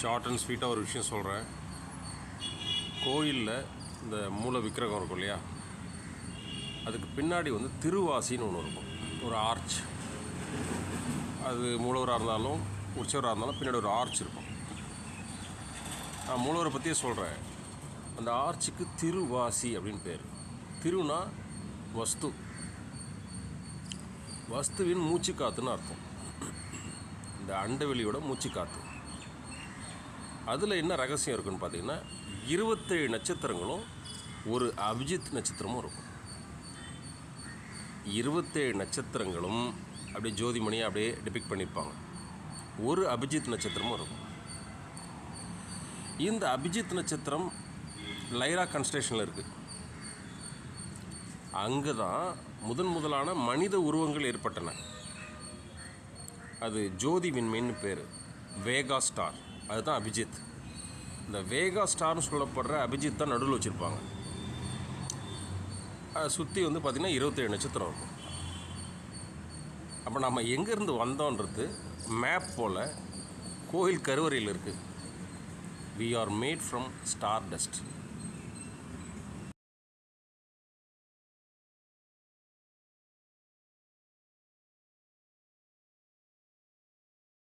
Short and ஸ்வீட்டாக ஒரு விஷயம் சொல்கிறேன் கோயிலில் இந்த மூல விக்கிரகம் இருக்கும் இல்லையா? அதுக்கு பின்னாடி வந்து திருவாசின்னு ஒன்று இருக்கும். ஒரு ஆர்ச் அது மூலவராக இருந்தாலும் உற்சவராக இருந்தாலும் பின்னாடி ஒரு ஆர்ச் இருக்கும். நான் மூலவரை பற்றியே சொல்கிறேன் அந்த ஆர்ச்சுக்கு திருவாசி அப்படின்னு பேர். திருனா வஸ்து. வஸ்துவின் மூச்சு காத்துன்னு அர்த்தம். இந்த அண்டவெளியோட மூச்சு காற்று அதில் என்ன ரகசியம் இருக்குன்னு பார்த்தீங்கன்னா இருபத்தேழு நட்சத்திரங்களும் ஒரு அபிஜித் நட்சத்திரமும் இருக்கும். இருபத்தேழு நட்சத்திரங்களும் அப்படியே ஜோதிமணியை அப்படியே டிபிக் பண்ணியிருப்பாங்க ஒரு அபிஜித் நட்சத்திரமும் இருக்கும். இந்த அபிஜித் நட்சத்திரம் லைரா கன்ஸ்டேஷனில் இருக்குது அங்கே தான் முதன் முதலான மனித உருவங்கள் ஏற்பட்டன. அது ஜோதி விண்மீன் பேர். வேகா ஸ்டார் அதுதான் அபிஜித். இந்த வேகா ஸ்டார்னு சொல்லப்படுற அபிஜித் தான் நடுவில் வச்சுருப்பாங்க. அதை சுற்றி வந்து பார்த்திங்கன்னா இருபத்தேழு நட்சத்திரம் இருக்கும். அப்போ நம்ம எங்கேருந்து வந்தோன்றது மேப் போல் கோயில் கருவறையில் இருக்குது we are made from star dust